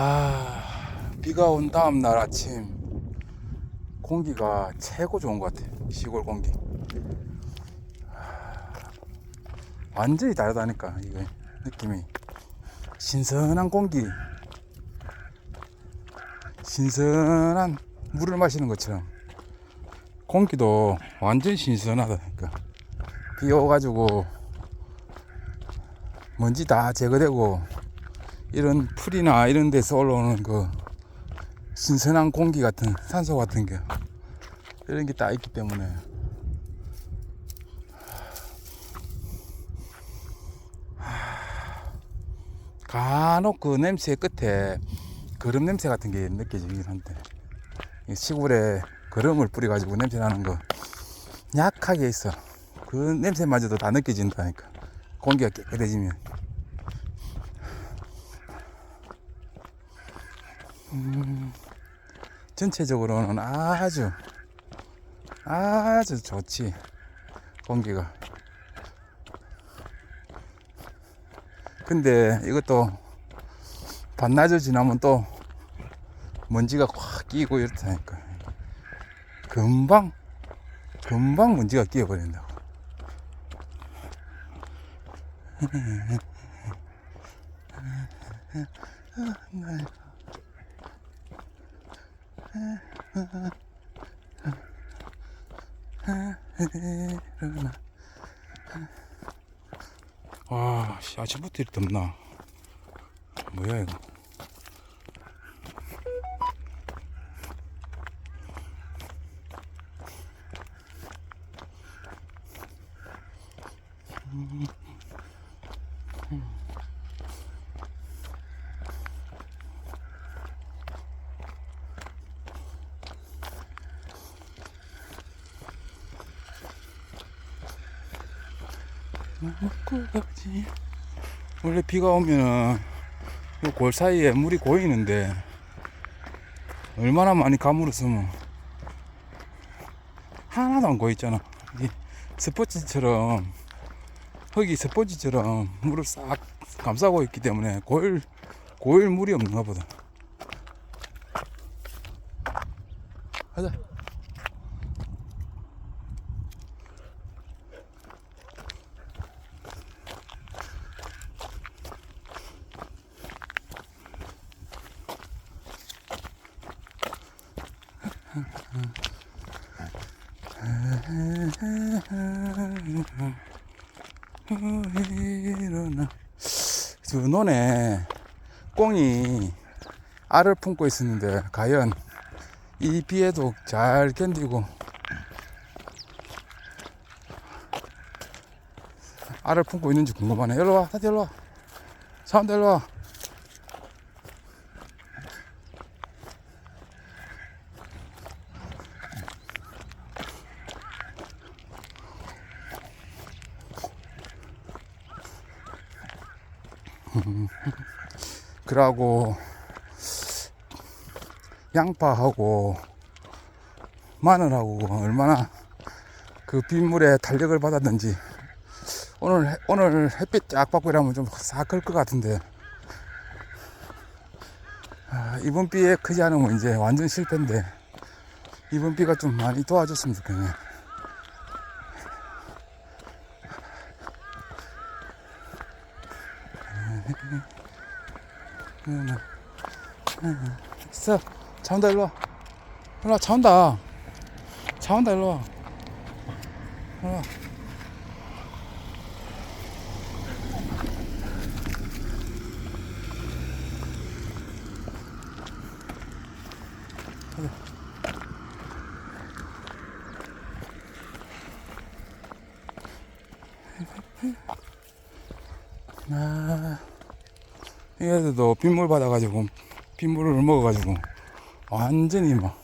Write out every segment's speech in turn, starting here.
아, 비가 온 다음 날 아침 공기가 최고 좋은 것 같아. 시골 공기. 아, 완전히 다르다니까 이게 느낌이 신선한 공기, 신선한 물을 마시는 것처럼 공기도 완전 신선하다니까. 비 오가지고 먼지 다 제거되고 이런 풀이나 이런 데서 올라오는 그 신선한 공기 같은 산소 같은 게 이런 게딱 있기 때문에. 간혹 그 냄새 끝에 거름 냄새 같은 게 느껴지긴 한데. 이 시골에 거름을 뿌려가지고 냄새 나는 거 약하게 있어. 그 냄새마저도 다 느껴진다니까. 공기가 깨끗해지면 전체적으로는 아주 아주 좋지 공기가. 근데 이것도 반나절 지나면 또 먼지가 확 끼고 이렇다니까. 금방 금방 먼지가 끼어버린다고 와, 씨, 아침부터 이렇게 덥나? 뭐야, 이거? 먹고 가지. 원래 비가 오면은 이골 사이에 물이 고이는데 얼마나 많이 가물었으면 하나도 안 고있잖아. 이 스포츠처럼 흙이 스포츠처럼 물을 싹 감싸고 있기 때문에 고일 고일 물이 없는가 보다. 가자. 일어나. 저 논에 꽁이 알을 품고 있었는데 과연 이 비에도 잘 견디고 알을 품고 있는지 궁금하네. 일로 와, 다들 일로 와. 사람들 일로 와. 그러고 양파하고 마늘하고 얼마나 그 빗물에 탄력을 받았는지 오늘 해- 오늘 햇빛 쫙 받고 이러면 좀싹클것 같은데 아, 이번 비에 크지 않으면 이제 완전 실패인데 이번 비가 좀 많이 도와줬으면 좋겠네. 있어. 차 온다, 일로 와. 일로 와, 차 온다. 차 온다, 일로 와. 일로 와. 아, 얘들도 빗물 받아가지고 빗물을 먹어가지고 완전히 막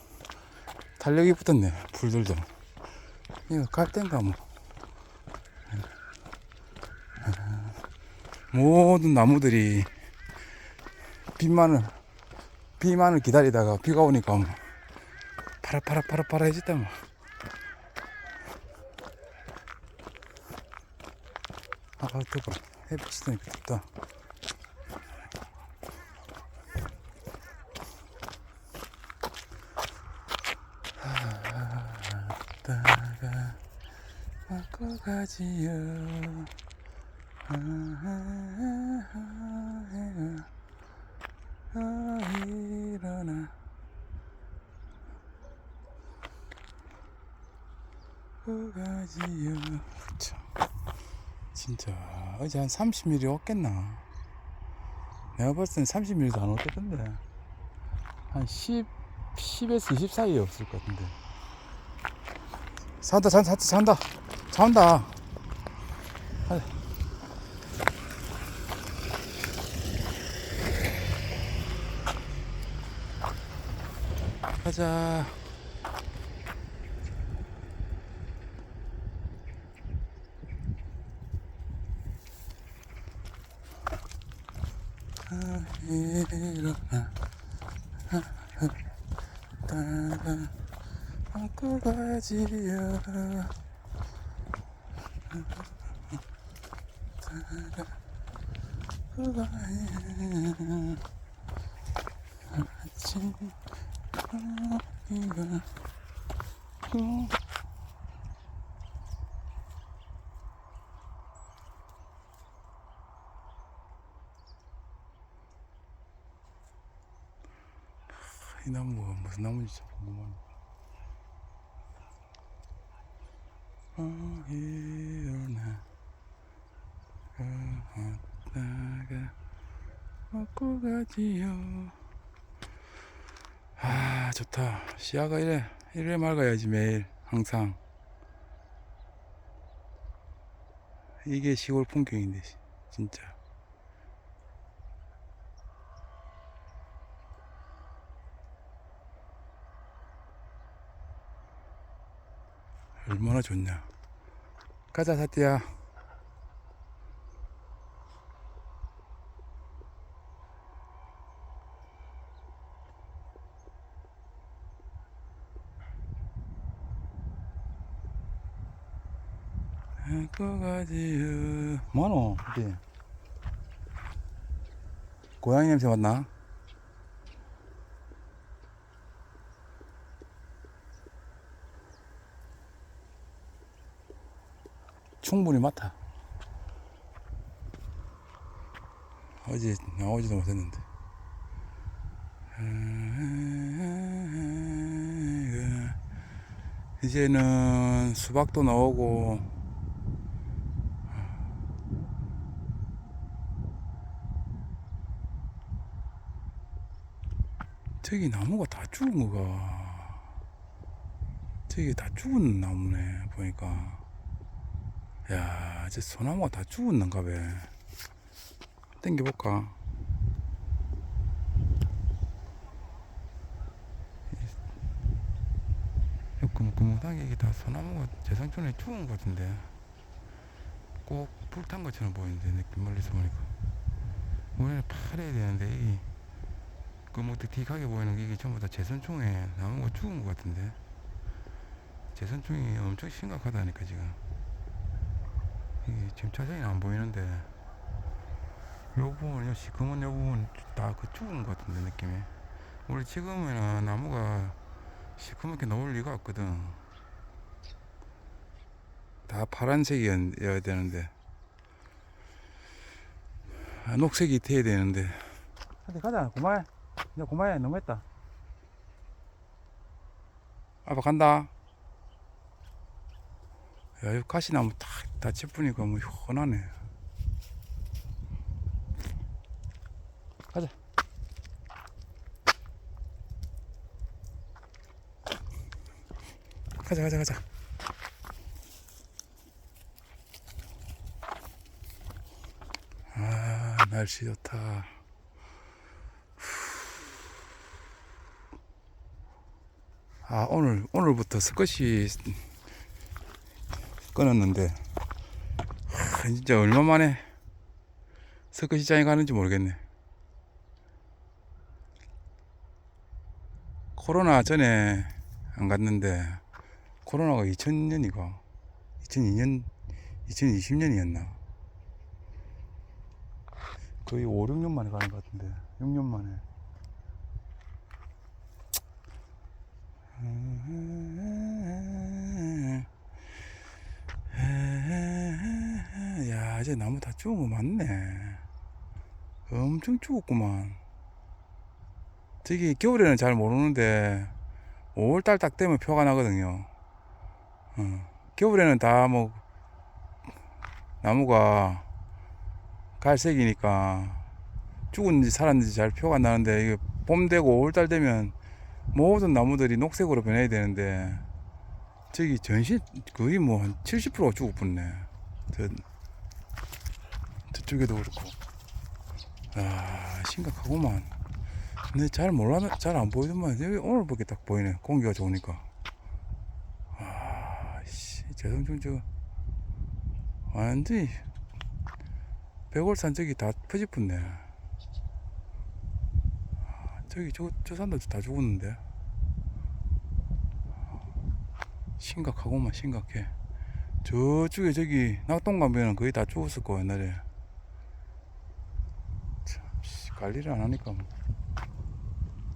탄력이 붙었네 풀들도 이거 갈 땐가 뭐 모든 나무들이 비만을 비만을 기다리다가 비가 오니까 뭐 파라파라 파라파라 해졌다 뭐 아, 더워. 햇빛이 너무 덥다. 왔다가 바꿔 가지요 아, 일어나 가지요 진짜 어제 한 30mm 왔겠나 내가 봤을 땐 30mm도 안 왔겠던데 한 10, 10에서 20 사이에 없을 것 같은데 산다 산다 산다 산다 가자. 가자. 아, 일어나 따라 안고 가지야 따라 안고 가야 아침 이가 이 나무가 무슨 나무인지 참 궁금하네. 어, 일어나 왔다가 가지요. 아, 좋다. 시야가 이래, 이래 맑아야지, 매일, 항상. 이게 시골 풍경인데, 시- 진짜. 얼마나 좋냐. 가자, 사띠야. 안고 가지요. 뭐노? 어디? 고양이 냄새 맡나? 충분히 맡아. 어제 나오지도 못했는데. 이제는 수박도 나오고 저기 나무가 다 죽은 거가. 저기 다 죽은 나무네 보니까. 야, 저 소나무가 다 죽었는가 봐. 땡겨볼까? 그무그무하게 이게 다 소나무가 재상촌에 죽은 것 같은데. 꼭 불탄 것처럼 보이는데 느낌 멀리서 보니까. 원래 파래야 되는데 이 그무득틱하게 보이는 게 이게 전부 다 재선총에 나무가 죽은 것 같은데. 재선총이 엄청 심각하다니까 지금. 이게 지금 자세히 안 보이는데. 요 부분, 요 시커먼 요 부분 다 그 죽은 것 같은데 느낌이. 원래 지금은 나무가 시커멓게 나올 리가 없거든. 다 파란색이어야 되는데. 아, 녹색이 돼야 되는데. 한테 가자 고마 해 이제 고마해 너무했다 아빠 간다 야, 이 가시나무 딱, 다 짚으니까 뭐, 훤하네. 가자. 가자, 가자, 가자. 아, 날씨 좋다. 아, 오늘, 오늘부터 스쿼시 끊었는데 하, 진짜 얼마 만에 스쿼시장에 가는지 모르겠네. 코로나 전에 안 갔는데 코로나가 2000년이가 2002년 2020년이었나? 거의 5, 6년 만에 가는 것 같은데 6년 만에 야 이제 나무 다 죽은 거 맞네 엄청 죽었구만 저기 겨울에는 잘 모르는데 5월달 딱 되면 표가 나거든요 어. 겨울에는 다 뭐 나무가 갈색이니까 죽은지 살았는지 잘 표가 나는데 이게 봄 되고 5월달 되면 모든 나무들이 녹색으로 변해야 되는데 저기 전신 거의 뭐 한 70%가 죽어버렸네. 저, 저쪽에도 그렇고. 아, 심각하구만. 근데 잘 몰라, 잘 안 보이더만. 여기 오늘 보게 딱 보이네. 공기가 좋으니까. 아, 씨, 재성중 저, 완전히, 백월산 저기 다 퍼집었네. 아, 저기 저, 저 산도 다 죽었는데. 심각하구만, 심각해. 저쪽에 저기 낙동 가면은 거의 다 죽었을 거 옛날에. 참, 씨, 관리를 안 하니까 뭐.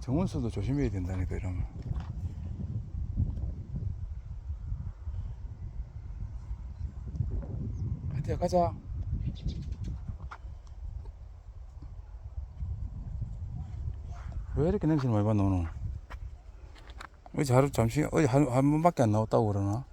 정원수도 조심해야 된다니까 이러면. 하트야 가자. 왜 이렇게 냄새를 많이 맡노 오늘? 어제 하루 잠시 어제 한, 한 번밖에 안 나왔다고 그러나?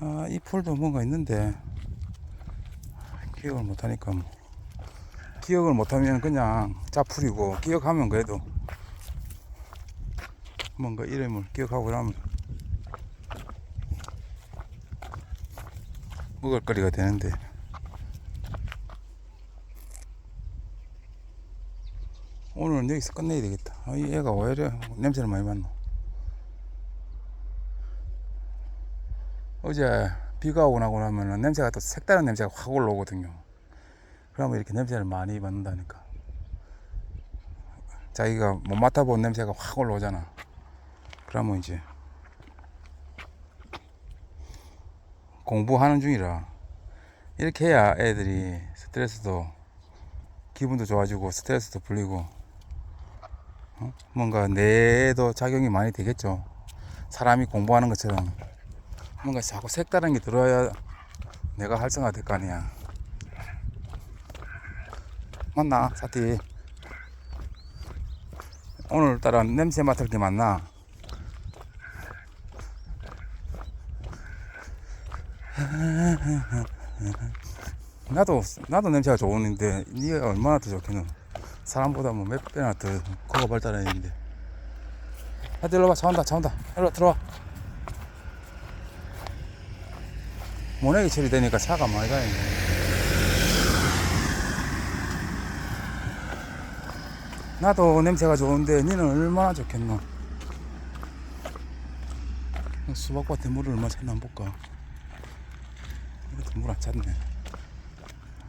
아, 이 폴도 뭔가 있는데 기억을 못하니까 뭐. 기억을 못하면 그냥 짜풀이고 기억하면 그래도 뭔가 이름을 기억하고 그러면 먹을거리가 되는데 오늘은 여기서 끝내야 되겠다 아, 이 애가 왜 이래 냄새를 많이 맡노 어제 비가 오고 나고 나면은 냄새가 또 색다른 냄새가 확 올라오거든요. 그러면 이렇게 냄새를 많이 맡는다니까. 자기가 못 맡아본 냄새가 확 올라오잖아. 그러면 이제 공부하는 중이라 이렇게 해야 애들이 스트레스도 기분도 좋아지고 스트레스도 풀리고 어? 뭔가 뇌에도 작용이 많이 되겠죠. 사람이 공부하는 것처럼 뭔가 자꾸 색다른 게 들어야 내가 활성화 될 거 아니야. 맞나, 사티? 오늘따라 냄새 맡을 게 많나? 나도, 나도 냄새가 좋은데, 니가 얼마나 더 좋겠노? 사람보다 뭐 몇 배나 더 코가 발달했는데. 하여튼 일로 와, 차 온다, 차 온다. 일로 와, 들어와. 모내기 처리되니까 차가 많이 다니네. 나도 냄새가 좋은데 니는 얼마나 좋겠노? 수박밭에 물을 얼마 찼나 한번 볼까? 이것도 물 안 찼네.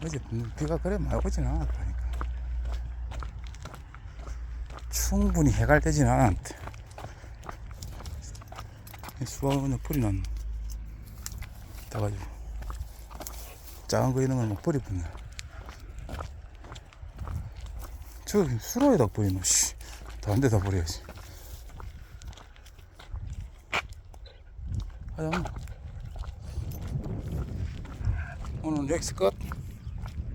어제 비가 그래 많이 오진 않았다니까. 충분히 해갈되진 않았대. 수박은 풀이 났네. 따가지고 작은 거 있는 걸막 버리겠네 저 수로에다 버리노 씨 다른 데다 버려야지 여기 서끝